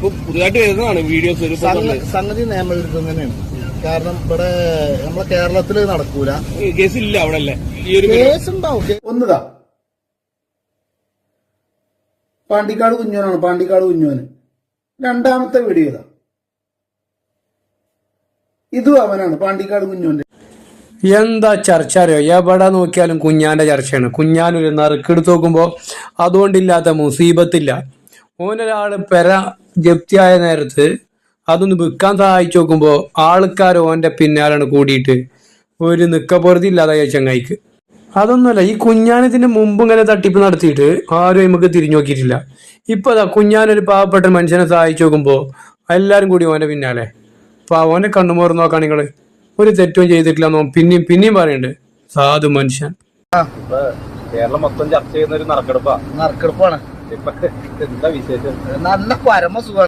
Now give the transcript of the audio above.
ഇപ്പൊ പുതുതായിട്ട് വരുന്നതാണ് വീഡിയോസ് സംഗതി നിയമവിരുദ്ധം തന്നെയാണ് കാരണം ഇവിടെ നമ്മളെ കേരളത്തിൽ നടക്കൂല. കേസ് ഇല്ല അവിടെ അല്ലേ ഈ ഒരു കേസ് ഉണ്ടാവും. ഒന്നുതാ. പാണ്ടിക്കാട് കുഞ്ഞോനാണ് പാണ്ടിക്കാട് കുഞ്ഞോന് രണ്ടാമത്തെ വീഡിയോ ഇതാ. ഇതും അവനാണ് പാണ്ടിക്കാട് കുഞ്ഞോന്റെ എന്താ ചർച്ച അറിയോ? എവിടെ നോക്കിയാലും കുഞ്ഞാന്റെ ചർച്ചയാണ്. കുഞ്ഞാനൊരു നറുക്കെടുത്ത് നോക്കുമ്പോൾ അതുകൊണ്ടില്ലാത്ത മുസീബത്തില്ല. ഓനൊരാൾ പെര ജപ്തിയായ നേരത്ത് അതൊന്ന് വിൽക്കാൻ സഹായിച്ചു നോക്കുമ്പോൾ ആൾക്കാർ ഓന്റെ പിന്നാലാണ് കൂടിയിട്ട് ഒരു നിക്കപ്പുറത്തി ഇല്ലാതായ ചങ്ങായിക്ക് അതൊന്നുമല്ല ഈ കുഞ്ഞാനത്തിന് മുമ്പ് ഇങ്ങനെ തട്ടിപ്പ് നടത്തിയിട്ട് ആരും നമുക്ക് തിരിഞ്ഞു നോക്കിയിട്ടില്ല. ഇപ്പൊ അതാ കുഞ്ഞാനൊരു പാവപ്പെട്ട മനുഷ്യനെ സഹായിച്ചു നോക്കുമ്പോ എല്ലാരും കൂടി ഓന്റെ പിന്നാലെ. അപ്പൊ ഓനെ കണ്ണുമോർ നോക്കാൻ നിങ്ങൾ ഒരു തെറ്റും ചെയ്തിട്ടില്ല എന്നോ പിന്നെയും പിന്നെയും പറയുന്നുണ്ട് സാധു മനുഷ്യൻ. കേരളം മൊത്തം ചർച്ച ചെയ്യുന്ന ഒരു നറുക്കെടുപ്പാ. നറുക്കെടുപ്പാണ്. ഇപ്പൊ എന്താ വിശേഷം? നല്ല പരമ സുഖം